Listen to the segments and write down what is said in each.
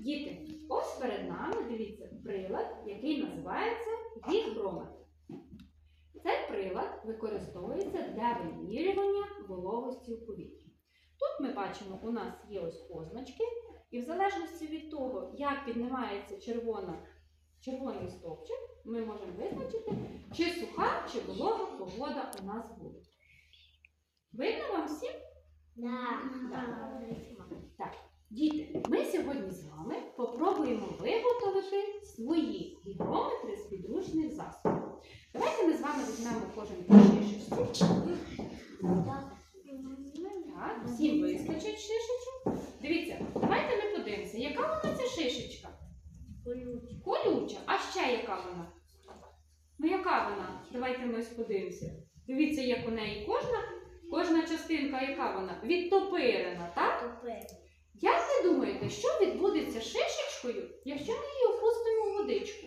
Діти, ось перед нами дивіться прилад, який називається гігрометр. Цей прилад використовується для вимірювання вологості у повітрі. Тут ми бачимо, у нас є ось позначки, і в залежності від того, як піднімається червона, червоний стовпчик, ми можемо визначити, чи суха, чи волога погода у нас буде. Видно вам всім? Так, діти, ми сьогодні з вами попробуємо виготовити свої гігрометри з підручних засобів. Давайте ми з вами візьмемо кожен по шишечці. Так, всім вистачить шишечок. Дивіться, давайте ми подивимося, яка вона ця шишечка? Колюча. А ще яка вона? Ну яка вона? Давайте ми ось подивимося. Дивіться, як у неї кожна, кожна частинка, яка вона? Відтопирена, так? Думаєте, що відбудеться з шишечкою, якщо ми її опустимо в водичку?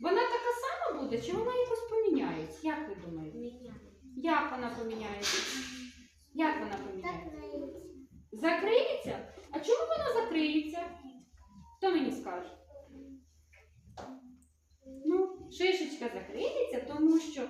Вона така сама буде, чи вона якось поміняється? Як ви думаєте? Як вона поміняється? Як вона поміняється? Закриється? А чому вона закриється? Хто мені скаже? Ну, шишечка закриється, тому що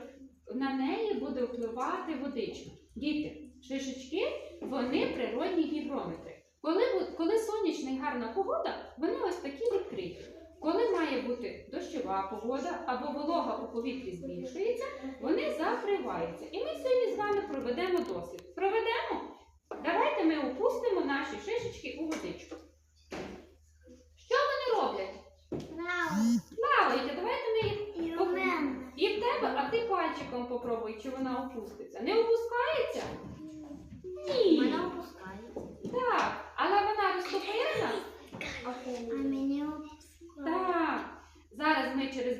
на неї буде впливати водичка. Діти, шишечки, вони природні гігрометри. Коли, коли сонячна і гарна погода, вони ось такі відкриті. Коли має бути дощова погода або волога у повітрі збільшується, вони закриваються. І ми сьогодні з вами проведемо дослід. Проведемо? Давайте ми опустимо наші шишечки у водичку. Що вони роблять? Плавають, давайте ми їх і в тебе, а ти пальчиком попробуй, чи вона опуститься. Не опускається? Ні. Так. Але вона розтопирена? Так. Зараз ми через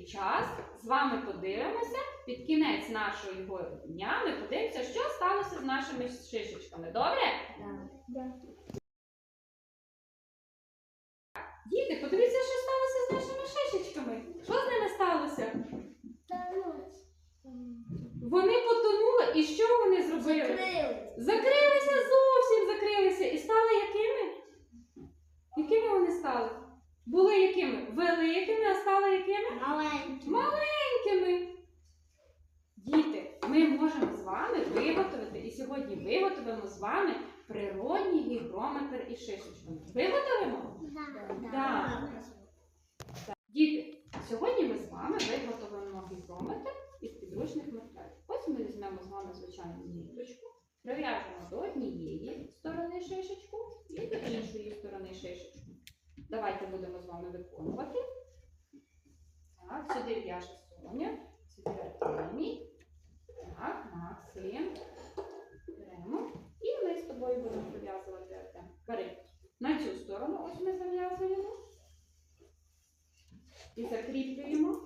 деякий час з вами подивимося під кінець нашого дня. Ми подивимося, що сталося з нашими шишечками. Добре? Діти, подивіться, що сталося з нашими шишечками. Що з ними сталося? Вони потонули, і що вони зробили? Закрилися зовсім закрилися і стали якими? Якими вони стали? Були якими? Великими, а стали якими? Маленькими. Діти, ми можемо з вами виготовити, і сьогодні виготовимо з вами природній гігрометр із шишечками. Виготовимо? Діти, сьогодні ми з вами виготовимо гігрометр із підручних матеріалів. Ось ми візьмемо з вами звичайну ниточку, прив'яжемо до однієї сторони шишечку і до іншої сторони шишечку. Давайте будемо з вами виконувати. Так, сюди в'яже Соня, сюди Артемій. Так, Максим. Беремо. І ми з тобою будемо прив'язувати Артем. Бери. На цю сторону ось ми зав'язуємо. І закріплюємо.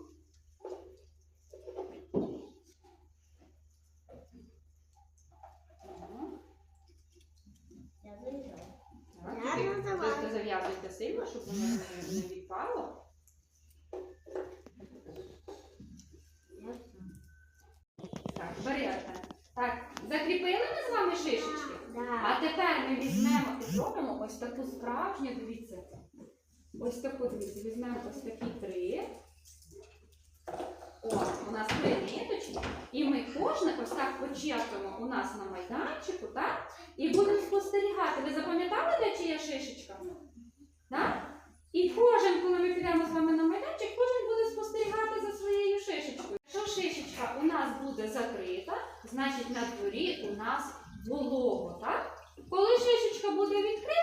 Так. Так, Я тільки Просто сильно, щоб воно не, відпало. Так, бери Артем. Так, закріпили ми з вами шишечки? А тепер ми візьмемо і зробимо ось таку справжню, дивіться. Ось таку, дивіться, візьмемо ось такі три. О, у нас три ниточки. І ми кожне ось так почепимо у нас на майданчику, так? І будемо спостерігати. Ви запам'ятали, де чия шишечка? Так? І кожен, коли ми підемо з вами на майданчик, кожен буде спостерігати за своєю шишечкою. Якщо шишечка у нас буде закрита, значить на дворі у нас волого. так? Коли шишечка буде відкрита,